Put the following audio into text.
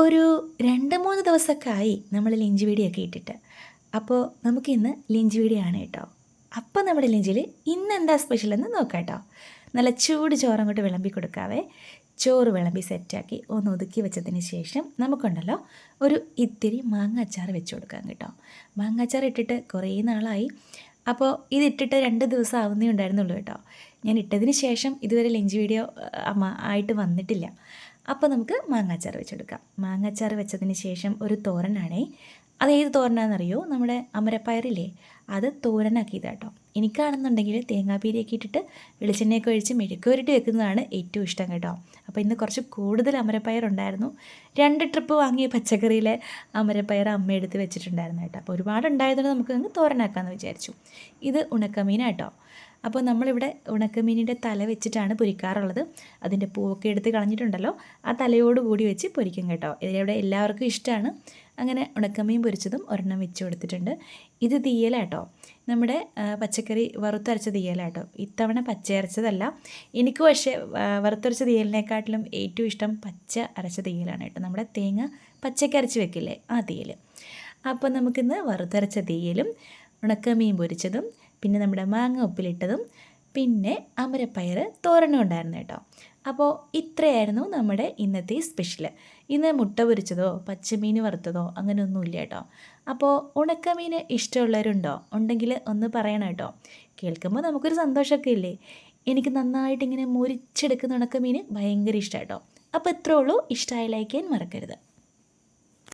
ഒരു രണ്ട് മൂന്ന് ദിവസമൊക്കെ ആയി നമ്മൾ ലിഞ്ച് വീടിയൊക്കെ ഇട്ടിട്ട്. അപ്പോൾ നമുക്കിന്ന് ലിഞ്ച് വീടിയാണ് കേട്ടോ. അപ്പോൾ നമ്മുടെ ലിഞ്ചിൽ ഇന്ന് എന്താ സ്പെഷ്യൽ എന്ന് നോക്കാം കേട്ടോ. നല്ല ചൂട് ചോറ് അങ്ങോട്ട് വിളമ്പി കൊടുക്കാവേ. ചോറ് വിളമ്പി സെറ്റാക്കി ഒന്ന് ഒതുക്കി വെച്ചതിന് ശേഷം നമുക്കുണ്ടല്ലോ ഒരു ഇത്തിരി മാങ്ങ അച്ചാർ വെച്ച് കൊടുക്കാം കേട്ടോ. മാങ്ങ അച്ചാർ ഇട്ടിട്ട് കുറേ നാളായി. അപ്പോൾ ഇതിട്ടിട്ട് രണ്ട് ദിവസം ആവുന്നേ ഉണ്ടായിരുന്നുള്ളൂ കേട്ടോ. ഞാൻ ഇട്ടതിന് ശേഷം ഇതുവരെ ലഞ്ച് വീഡിയോ ആയിട്ട് വന്നിട്ടില്ല. അപ്പോൾ നമുക്ക് മാങ്ങാച്ചാർ വെച്ചെടുക്കാം. മാങ്ങാച്ചാർ വെച്ചതിന് ശേഷം ഒരു തോരനാണേ. അത് ഏത് തോരനാണെന്നറിയോ നമ്മുടെ അമരപ്പയറില്ലേ? അത് തോരനാക്കിയത് കേട്ടോ എനിക്കാണെന്നുണ്ടെങ്കിൽ തേങ്ങാപ്പീരിയൊക്കെ ഇട്ടിട്ട് വെളിച്ചെണ്ണയൊക്കെ ഒഴിച്ച് മെഴുക്കുവരട്ടി വെക്കുന്നതാണ് ഏറ്റവും ഇഷ്ടം കേട്ടോ. അപ്പോൾ ഇന്ന് കുറച്ച് കൂടുതൽ അമരപ്പയർ ഉണ്ടായിരുന്നു. രണ്ട് ട്രിപ്പ് വാങ്ങിയ പച്ചക്കറിയിലെ അമരപ്പയർ അമ്മ എടുത്ത് വെച്ചിട്ടുണ്ടായിരുന്നു കേട്ടോ. അപ്പോൾ ഒരുപാട് ഉണ്ടായതുകൊണ്ട് നമുക്ക് അങ്ങ് തോരനാക്കാമെന്ന് വിചാരിച്ചു. ഇത് ഉണക്കമീനാട്ടോ. അപ്പോൾ നമ്മളിവിടെ ഉണക്കമീനിന്റെ തല വെച്ചിട്ടാണ് പൊരിക്കാറുള്ളത്. അതിന്റെ പൂവൊക്കെ എടുത്ത് കളഞ്ഞിട്ടുണ്ടല്ലോ. ആ തലയോട് കൂടി വെച്ച് പൊരിക്കും കേട്ടോ. ഇതിലിവിടെ എല്ലാവർക്കും ഇഷ്ടമാണ്. അങ്ങനെ ഉണക്കമീൻ പൊരിച്ചതും ഒരെണ്ണം വെച്ച് കൊടുത്തിട്ടുണ്ട്. ഇത് തീയലാട്ടോ നമ്മുടെ പച്ചക്കറി വറുത്തരച്ച തീയലാട്ടോ ഇത്തവണ പച്ച അരച്ചതല്ല എനിക്ക് പക്ഷേ വറുത്തരച്ച തീയലിനെക്കാട്ടിലും ഏറ്റവും ഇഷ്ടം പച്ച അരച്ച തീയലാണ് കേട്ടോ. നമ്മുടെ തേങ്ങ പച്ചക്കരച്ച് വെക്കില്ലേ ആ തീയൽ അപ്പോൾ നമുക്കിന്ന് വറുത്തരച്ച തീയലും ഉണക്കമീൻ പൊരിച്ചതും പിന്നെ നമ്മുടെ മാങ്ങ ഉപ്പിലിട്ടതും പിന്നെ അമരപ്പയർ തോരനും ഉണ്ടായിരുന്നു കേട്ടോ. അപ്പോൾ ഇത്രയായിരുന്നു നമ്മുടെ ഇന്നത്തെ സ്പെഷ്യൽ ഇന്ന് മുട്ട പൊരിച്ചതോ പച്ചമീൻ വറുത്തതോ അങ്ങനെയൊന്നുമില്ല കേട്ടോ. അപ്പോൾ ഉണക്കമീൻ ഇഷ്ടമുള്ളവരുണ്ടോ? ഉണ്ടെങ്കിൽ ഒന്ന് പറയണം കേട്ടോ. കേൾക്കുമ്പോൾ നമുക്കൊരു സന്തോഷമൊക്കെ ഇല്ലേ? എനിക്ക് നന്നായിട്ട് ഇങ്ങനെ മുരിച്ചെടുക്കുന്ന ഉണക്കമീൻ ഭയങ്കര കേട്ടോ. അപ്പോൾ ഇത്രേ ഉള്ളൂ. ഇഷ്ടമായി ലൈക്ക് ചെയ്യാൻ മറക്കരുത്.